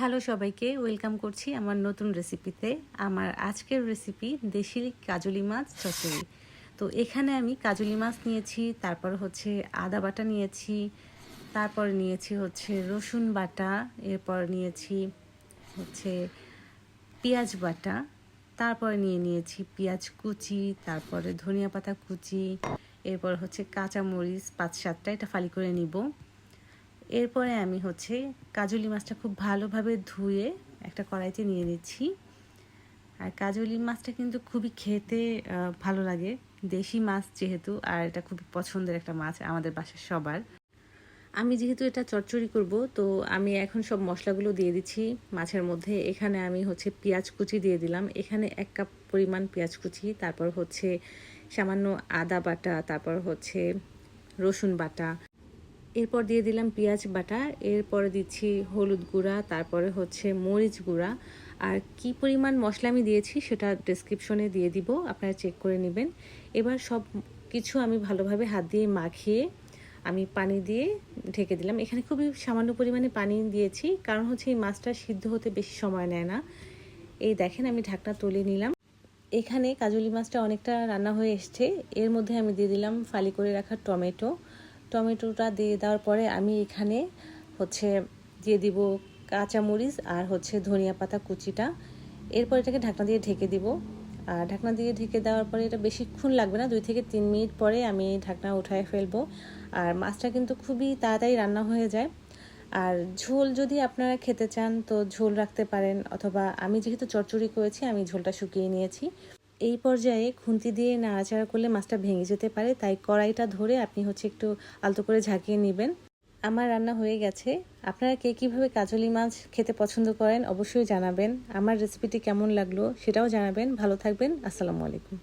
Hello সবাইকে, welcome করছি আমার নতুন রেসিপিতে। আমার আজকের রেসিপি দেশি কাজলি মাছ চচ্চড়ি। তো এখানে আমি কাজলি মাছ নিয়েছি, তারপর হচ্ছে আদা বাটা নিয়েছি, তারপর নিয়েছি হচ্ছে রসুন বাটা, এরপর নিয়েছি হচ্ছে পেঁয়াজ বাটা, তারপরে নিয়ে নিয়েছি পেঁয়াজ কুচি, তারপরে ধনিয়া পাতা কুচি, এরপর হচ্ছে কাঁচা মরিচ পাঁচ সাতটা, এটা ফালি করে নিব। এরপরে আমি হচ্ছে কাজলি মাছটা খুব ভালোভাবে ধুয়ে একটা কড়াইতে নিয়ে নিচ্ছি। আর কাজলি মাছটা কিন্তু খুবই খেতে ভালো লাগে। দেশি মাছ যেহেতু, আর এটা খুবই পছন্দের একটা মাছ আমাদের বাসার সবার। আমি যেহেতু এটা চচ্চড়ি করব, তো আমি এখন সব মশলাগুলো দিয়ে দিচ্ছি মাছের মধ্যে। এখানে আমি হচ্ছে পেঁয়াজ কুচি দিয়ে দিলাম। এখানে এক কাপ পরিমাণ পেঁয়াজ কুচি, তারপর হচ্ছে সামান্য আদা বাটা, তারপর হচ্ছে রসুন বাটা এরপর দিয়ে দিলাম পেঁয়াজ বাটা, এরপরে দিচ্ছি হলুদ গুঁড়া, তারপরে হচ্ছে মরিচ গুঁড়া। আর কি পরিমাণ মশলা আমি দিয়েছি সেটা ডিসক্রিপশনে দিয়ে দিব, আপনারা চেক করে নেবেন। এবার সব কিছু আমি ভালোভাবে হাত দিয়ে মাখিয়ে আমি পানি দিয়ে ঢেকে দিলাম। এখানে খুবই সামান্য পরিমাণে পানি দিয়েছি, কারণ হচ্ছে এই মাছটা সিদ্ধ হতে বেশি সময় নেয় না। এই দেখেন আমি ঢাকনা তুলে নিলাম। এখানে কাজলি মাছটা অনেকটা রান্না হয়ে এসছে। এর মধ্যে আমি দিয়ে দিলাম ফালি করে রাখা টমেটো। টমেটোটা দিয়ে দেওয়ার পরে আমি এখানে হচ্ছে দিয়ে দিব কাঁচামরিচ আর হচ্ছে ধনিয়া পাতা কুচিটা। এরপর এটাকে ঢাকনা দিয়ে ঢেকে দিব। আর ঢাকনা দিয়ে ঢেকে দেওয়ার পরে এটা বেশিক্ষণ লাগবে না, দুই থেকে তিন মিনিট পরে আমি ঢাকনা উঠায় ফেলব। আর মাছটা কিন্তু খুবই তাড়াতাড়ি রান্না হয়ে যায়। আর ঝোল যদি আপনারা খেতে চান তো ঝোল রাখতে পারেন, অথবা আমি যেহেতু চচ্চড়ি করেছি, আমি ঝোলটা শুকিয়ে নিয়েছি। এই পর্যায়ে খুন্তি দিয়ে নাড়াচাড়া করলে মাছটা ভেঙে যেতে পারে, তাই কড়াইটা ধরে আপনি হচ্ছে একটু আলতো করে ঝাঁকিয়ে নেবেন। আমার রান্না হয়ে গেছে। আপনারা কে কীভাবে কাজলি মাছ খেতে পছন্দ করেন অবশ্যই জানাবেন। আমার রেসিপিটি কেমন লাগল সেটাও জানাবেন। ভালো থাকবেন। আসসালামু আলাইকুম।